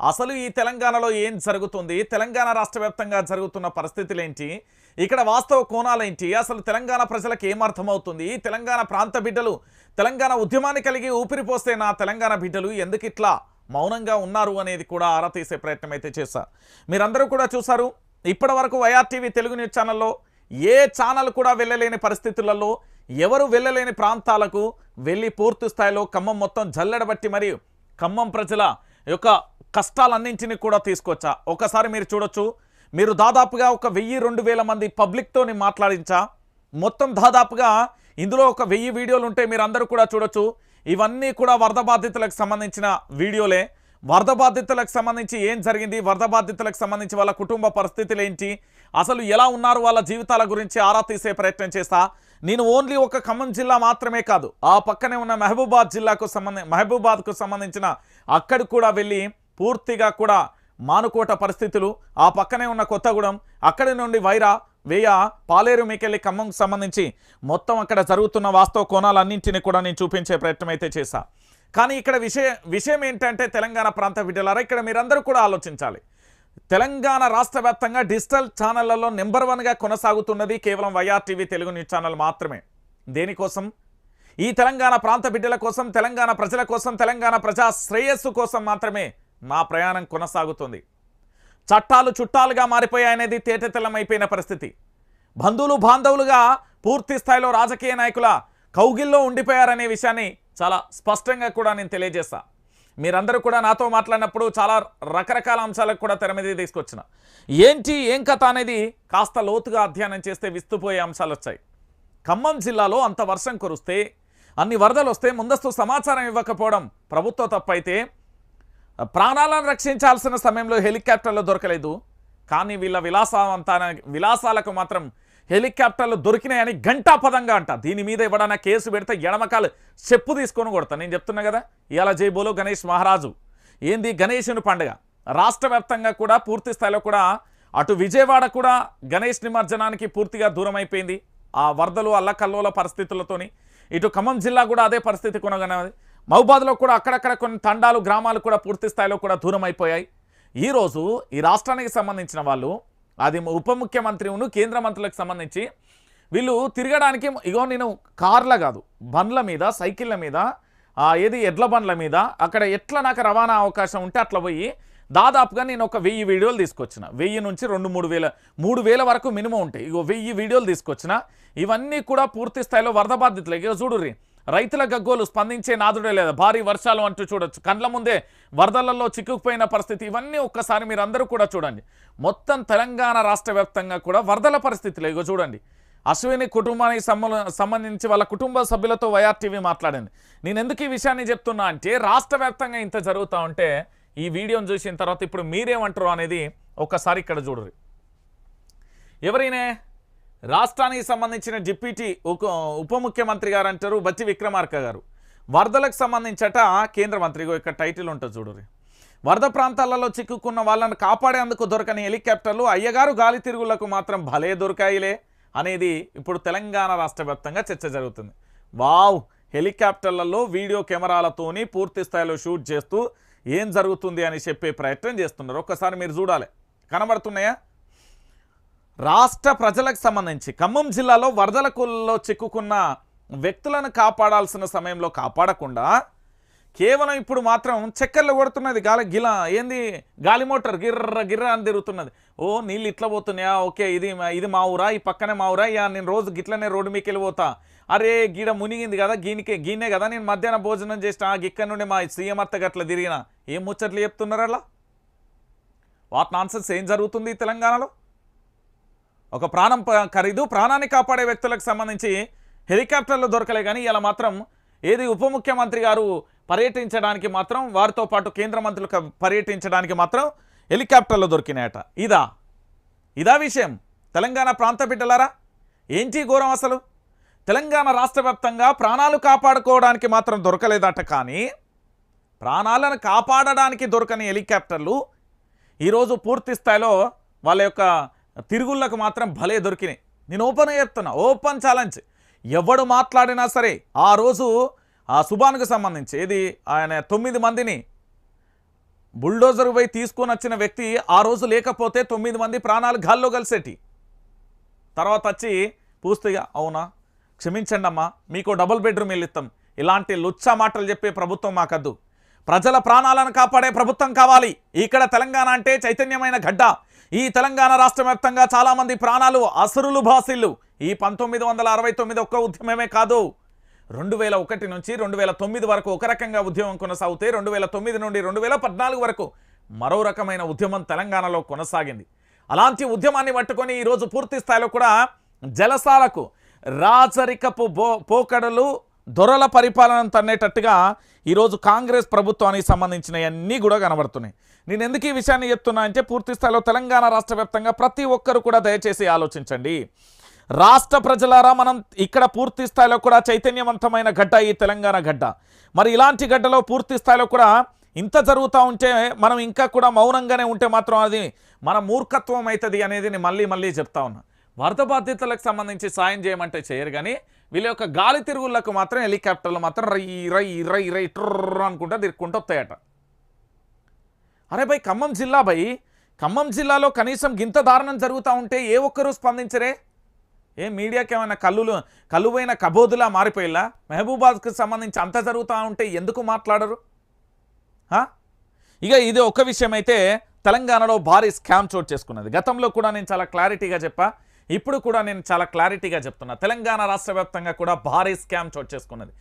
అసలు ఈ తెలంగాణలో ఏం జరుగుతుంది? తెలంగాణ రాష్ట్ర వ్యాప్తంగా జరుగుతున్న పరిస్థితులు ఏంటి ఇక్కడ వాస్తవ కోణాలేంటి? అసలు తెలంగాణ ప్రజలకు ఏమర్థమవుతుంది తెలంగాణ ప్రాంత బిడ్డలు తెలంగాణ ఉద్యమాన్ని కలిగి ఊపిరిపోస్తే నా తెలంగాణ బిడ్డలు ఎందుకు ఇట్లా మౌనంగా ఉన్నారు అనేది కూడా ఆరా తీసే ప్రయత్నం అయితే చేశారు మీరందరూ కూడా చూశారు ఇప్పటి వరకు వైఆర్టీవీ తెలుగు న్యూస్ ఛానల్లో ఏ ఛానల్ కూడా వెళ్ళలేని పరిస్థితులలో ఎవరు వెళ్ళలేని ప్రాంతాలకు వెళ్ళి పూర్తి స్థాయిలో ఖమ్మం మొత్తం జల్లెడబట్టి మరియు ఖమ్మం ప్రజల యొక్క కష్టాలన్నింటినీ కూడా తీసుకొచ్చా. ఒకసారి మీరు చూడొచ్చు. మీరు దాదాపుగా ఒక వెయ్యి రెండు వేల మంది పబ్లిక్తోని మాట్లాడించా. మొత్తం దాదాపుగా ఇందులో ఒక వెయ్యి వీడియోలు ఉంటే మీరు అందరూ కూడా చూడొచ్చు. ఇవన్నీ కూడా వరద బాధితులకు సంబంధించిన వీడియోలే. వరద బాధితులకు సంబంధించి ఏం జరిగింది? వరద బాధితులకు సంబంధించి వాళ్ళ కుటుంబ పరిస్థితులు ఏంటి? అసలు ఎలా ఉన్నారు? వాళ్ళ జీవితాల గురించి ఆరా తీసే ప్రయత్నం చేస్తా. నేను ఓన్లీ ఒక ఖమ్మం జిల్లా మాత్రమే కాదు ఆ పక్కనే ఉన్న మహబూబాద్ జిల్లాకు సంబంధి మహబూబాద్కు సంబంధించిన అక్కడికి కూడా వెళ్ళి పూర్తిగా కూడా మానుకోట పరిస్థితులు. ఆ పక్కనే ఉన్న కొత్తగూడెం అక్కడి నుండి వైరా వేయ పాలేరు మీకెళ్ళి ఖమ్మంకు సంబంధించి మొత్తం అక్కడ జరుగుతున్న వాస్తవ కోణాలన్నింటినీ కూడా నేను చూపించే ప్రయత్నం అయితే చేశా. కానీ ఇక్కడ విషయ విషయం ఏంటంటే తెలంగాణ ప్రాంత బిడ్డలారా ఇక్కడ మీరందరూ కూడా ఆలోచించాలి. తెలంగాణ రాష్ట్ర వ్యాప్తంగా డిజిటల్ ఛానళ్ళలో నెంబర్ వన్గా కొనసాగుతున్నది కేవలం వైఆర్టీవీ తెలుగు న్యూస్ ఛానల్ మాత్రమే. దేనికోసం? ఈ తెలంగాణ ప్రాంత బిడ్డల కోసం తెలంగాణ ప్రజల కోసం తెలంగాణ ప్రజా శ్రేయస్సు కోసం మాత్రమే మా ప్రయాణం కొనసాగుతుంది. చట్టాలు చుట్టాలుగా మారిపోయాయనేది తేటతెల్లమైపోయిన పరిస్థితి. బంధువులు బాంధవులుగా పూర్తి స్థాయిలో రాజకీయ నాయకుల కౌగిల్లో ఉండిపోయారనే విషయాన్ని చాలా స్పష్టంగా కూడా నేను తెలియజేస్తా. మీరందరూ కూడా నాతో మాట్లాడినప్పుడు చాలా రకరకాల అంశాలకు కూడా తెర మీద తీసుకొచ్చిన. ఏంటి ఏం కథ అనేది కాస్త లోతుగా అధ్యయనం చేస్తే విస్తుపోయే అంశాలు వచ్చాయి. ఖమ్మం జిల్లాలో అంత వర్షం కురిస్తే అన్ని వరదలు వస్తే ముందస్తు సమాచారం ఇవ్వకపోవడం ప్రభుత్వ తప్పైతే ప్రాణాలను రక్షించాల్సిన సమయంలో హెలికాప్టర్లు దొరకలేదు. కానీ వీళ్ళ విలాసవంతాన విలాసాలకు మాత్రం హెలికాప్టర్లు దొరికినాయని ఘంటాపదంగా అంట. దీని మీద ఎవడన్నా కేసు పెడితే ఎడమకాలు చెప్పు తీసుకొని కొడతా. నేను చెప్తున్నా కదా ఇవాళ జైబోలో గణేష్ మహారాజు. ఏంది గణేషుని పండుగ? రాష్ట్ర వ్యాప్తంగా కూడా పూర్తి స్థాయిలో కూడా అటు విజయవాడ కూడా గణేష్ నిమజ్జనానికి పూర్తిగా దూరం అయిపోయింది ఆ వరదలు అల్లకల్లోల పరిస్థితులతోని. ఇటు ఖమ్మం జిల్లా కూడా అదే పరిస్థితి కొనగనది మహబాద్లో కూడా అక్కడక్కడ కొన్ని తండాలు గ్రామాలు కూడా పూర్తి స్థాయిలో కూడా దూరం అయిపోయాయి ఈరోజు ఈ రాష్ట్రానికి సంబంధించిన వాళ్ళు అది ఉప ముఖ్యమంత్రిను కేంద్ర మంత్రులకు సంబంధించి వీళ్ళు తిరగడానికి ఇగో నేను కార్ల కాదు బండ్ల మీద సైకిళ్ళ మీద ఏది ఎడ్ల బండ్ల మీద అక్కడ ఎట్లా నాకు రవాణా అవకాశం ఉంటే అట్లా పోయి దాదాపుగా నేను ఒక వెయ్యి వీడియోలు తీసుకొచ్చిన. వెయ్యి నుంచి రెండు మూడు వేల మూడు వేల వరకు మినిమం ఉంటాయి. ఇగో వెయ్యి వీడియోలు తీసుకొచ్చిన. ఇవన్నీ కూడా పూర్తి స్థాయిలో వరద బాధితులు. ఇక రీ రైతుల గగ్గోలు స్పందించే నాదుడే లేదా భారీ వర్షాలు అంటూ చూడొచ్చు. కండ్ల ముందే వరదలలో చిక్కుకుపోయిన పరిస్థితి ఇవన్నీ ఒక్కసారి మీరు అందరూ కూడా చూడండి. మొత్తం తెలంగాణ రాష్ట్ర కూడా వరదల పరిస్థితులు. ఇగో చూడండి. అశ్విని కుటుంబానికి సంబంధించి వాళ్ళ కుటుంబ సభ్యులతో వైఆర్టీవీ మాట్లాడింది. నేను ఎందుకు ఈ విషయాన్ని చెప్తున్నా అంటే రాష్ట్ర ఇంత జరుగుతూ ఉంటే ఈ వీడియోని చూసిన తర్వాత ఇప్పుడు మీరేమంటారు అనేది ఒక్కసారి ఇక్కడ చూడరు. ఎవరైనా రాష్ట్రానికి సంబంధించిన డిప్యూటీ ఉప ఉప ముఖ్యమంత్రి గారు అంటారు బచ్చి విక్రమార్క గారు. వరదలకు సంబంధించట కేంద్ర మంత్రి ఇగో ఇక్కడ టైటిల్ ఉంటుంది చూడరు వరద ప్రాంతాలలో చిక్కుకున్న వాళ్ళను కాపాడేందుకు దొరకని హెలికాప్టర్లు అయ్యగారు గాలి తిరుగులకు మాత్రం భలే దొరికాయిలే అనేది ఇప్పుడు తెలంగాణ రాష్ట్ర వ్యాప్తంగా చర్చ జరుగుతుంది. వావ్! హెలికాప్టర్లలో వీడియో కెమెరాలతోని పూర్తి స్థాయిలో షూట్ చేస్తూ ఏం జరుగుతుంది అని చెప్పే ప్రయత్నం చేస్తున్నారు. ఒక్కసారి మీరు చూడాలి. కనబడుతున్నాయా? రాష్ట్ర ప్రజలకు సంబంధించి. ఖమ్మం జిల్లాలో వరదల కుల్లో చిక్కుకున్న వ్యక్తులను కాపాడాల్సిన సమయంలో కాపాడకుండా కేవలం ఇప్పుడు మాత్రం చెక్కర్లు కొడుతున్నది గాలి గిలా ఏంది గాలి మోటార్ గిర్ర గిర్ర అని తిరుగుతున్నది. ఓ నీళ్ళు ఇట్లా పోతున్నాయా? ఓకే ఇది ఇది మా ఊరా? ఈ పక్కనే మా ఊరా? ఇక నేను రోజు గిట్లనే రోడ్డు మీకు వెళ్ళిపోతా. అరే గీడ మునిగింది కదా గీనికే గీనే కదా నేను మధ్యాహ్నం భోజనం చేసిన గిక్క నుండి మా సీఎం అత్త గట్ల తిరిగిన. ఏం ముచ్చట్లు చెప్తున్నారు అలా? What nonsense? ఏం జరుగుతుంది తెలంగాణలో? ఒక ప్రాణం ఖరీదు ప్రాణాన్ని కాపాడే వ్యక్తులకు సంబంధించి హెలికాప్టర్లు దొరకలే కానీ ఇలా మాత్రం ఏది ఉప ముఖ్యమంత్రి గారు పర్యటించడానికి మాత్రం వారితో పాటు కేంద్ర మంత్రులు పర్యటించడానికి మాత్రం హెలికాప్టర్లు దొరికినాయట. ఇదా? ఇదా విషయం? తెలంగాణ ప్రాంత బిడ్డలారా? ఏంటి ఘోరం అసలు? తెలంగాణ రాష్ట్ర ప్రాణాలు కాపాడుకోవడానికి మాత్రం దొరకలేదట కానీ ప్రాణాలను కాపాడడానికి దొరకని హెలికాప్టర్లు ఈరోజు పూర్తి స్థాయిలో వాళ్ళ యొక్క తిరుగుళ్ళకు మాత్రం భలే దొరికినాయి. నేను ఓపెన్ చెప్తున్నా ఓపెన్ ఛాలెంజ్. ఎవడు మాట్లాడినా సరే ఆ రోజు ఆ సుబాన్కు సంబంధించి ఏది ఆయన తొమ్మిది మందిని బుల్డోజర్ పోయి తీసుకొని వచ్చిన వ్యక్తి ఆ రోజు లేకపోతే తొమ్మిది మంది ప్రాణాలు గాల్లో కలిసేటి. తర్వాత వచ్చి పూర్తిగా అవునా? క్షమించండి అమ్మా మీకు డబుల్ బెడ్రూమ్ వెళ్ళిస్తాం ఇలాంటి లుచ్చా మాటలు చెప్పే ప్రభుత్వం మాకద్దు. ప్రజల ప్రాణాలను కాపాడే ప్రభుత్వం కావాలి. ఇక్కడ తెలంగాణ అంటే చైతన్యమైన గడ్డ. ఈ తెలంగాణ రాష్ట్ర వ్యాప్తంగా చాలామంది ప్రాణాలు అసురులు భాసిల్లు ఈ పంతొమ్మిది వందల అరవై తొమ్మిది ఒక్క ఉద్యమమే కాదు. రెండు వేల ఒకటి నుంచి రెండు వేల తొమ్మిది వరకు ఒక రకంగా ఉద్యమం కొనసాగితే రెండు వేల తొమ్మిది నుండి రెండు వేల పద్నాలుగు వరకు మరో రకమైన ఉద్యమం తెలంగాణలో కొనసాగింది. అలాంటి ఉద్యమాన్ని పట్టుకొని ఈరోజు పూర్తి స్థాయిలో కూడా జలసాలకు రాచరికపు బో పోకడలు దొరల పరిపాలన తన్నేటట్టుగా ఈరోజు కాంగ్రెస్ ప్రభుత్వానికి సంబంధించినవన్నీ కూడా కనబడుతున్నాయి. నేను ఎందుకు ఈ విషయాన్ని చెప్తున్నా అంటే పూర్తి స్థాయిలో తెలంగాణ రాష్ట్ర వ్యాప్తంగా ప్రతి ఒక్కరు కూడా దయచేసి ఆలోచించండి. రాష్ట్ర ప్రజలారా మనం ఇక్కడ పూర్తి స్థాయిలో కూడా చైతన్యవంతమైన గడ్డ ఈ తెలంగాణ గడ్డ. మరి ఇలాంటి గడ్డలో పూర్తి స్థాయిలో కూడా ఇంత జరుగుతూ ఉంటే మనం ఇంకా కూడా మౌనంగానే ఉంటే మాత్రం అది మన మూర్ఖత్వం అవుతుంది అనేది నేను మళ్ళీ మళ్ళీ చెప్తా ఉన్నా. వరద బాధ్యతలకు సంబంధించి సాయం చేయమంటే చేయరు కానీ వీళ్ళ యొక్క గాలి తిరుగులకు మాత్రం హెలికాప్టర్లు మాత్రం రై రై రై రై ట్రర్ అనుకుంటా తిరుక్కుంటూ వస్తాయట. అరే భయ్ ఖమ్మం జిల్లా భయ్ ఖమ్మం జిల్లాలో కనీసం గింత దారుణం జరుగుతూ ఉంటే ఏ ఒక్కరూ స్పందించరే? ఏ మీడియాకి ఏమైనా కల్లులు కలువైన కబోదులా మారిపోయిలా మహబూబాద్కి సంబంధించి అంత జరుగుతూ ఉంటే ఎందుకు మాట్లాడరు? ఇక ఇది ఒక విషయం అయితే తెలంగాణలో భారీ స్కామ్ చోటు చేసుకున్నది. గతంలో కూడా నేను చాలా క్లారిటీగా చెప్పా ఇప్పుడు కూడా నేను చాలా క్లారిటీగా చెప్తున్నా. తెలంగాణ రాష్ట్ర వ్యాప్తంగా కూడా భారీ స్కామ్ చోటు చేసుకున్నది.